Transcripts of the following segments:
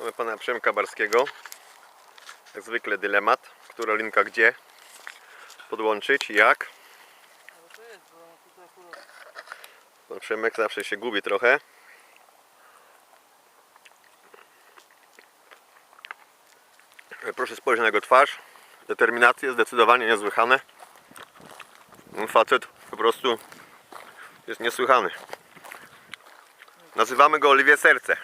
Mamy pana Przemka Barskiego. Jak zwykle dylemat. Która linka gdzie podłączyć i jak. Pan Przemek zawsze się gubi trochę. Proszę spojrzeć na jego twarz. Determinacje zdecydowanie niesłychane. Ten Facet po prostu jest niesłychany. Nazywamy go Oliwie Serce.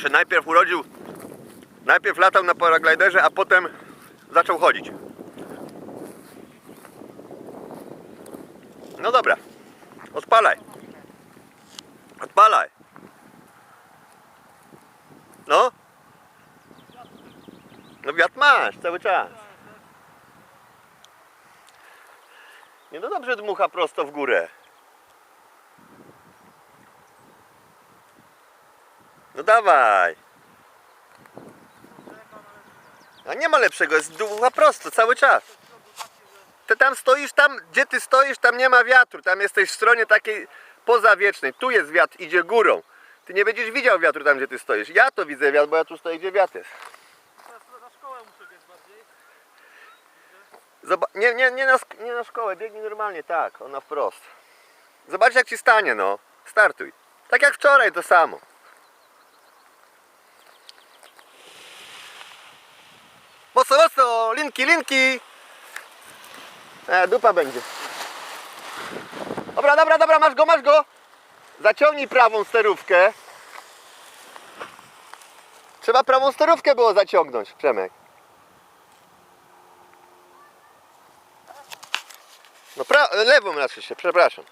Się najpierw urodził, najpierw latał na paragliderze, a potem zaczął chodzić. No dobra, odpalaj. Odpalaj. No. No wiatr masz cały czas. Nie no dobrze dmucha prosto w górę. No dawaj. A nie ma lepszego, jest dmucha prosto cały czas. Ty tam stoisz, tam gdzie ty stoisz, tam nie ma wiatru. Tam jesteś w stronie takiej pozawiecznej. Tu jest wiatr, idzie górą. Ty nie będziesz widział wiatru tam, gdzie ty stoisz. Ja to widzę wiatr, bo ja tu stoję, gdzie wiatr jest. Teraz na szkołę muszę biec bardziej. Zoba- nie, nie, nie, na, nie na szkołę, biegnij normalnie, tak, ona wprost. Zobacz jak ci stanie, no. Startuj. Tak jak wczoraj, to samo. Mocno, mocno, linki, linki. E, dupa będzie. Dobra, dobra, dobra, masz go, masz go. Zaciągnij prawą sterówkę. Trzeba prawą sterówkę było zaciągnąć, Przemek. No pra- lewą raczej się, przepraszam.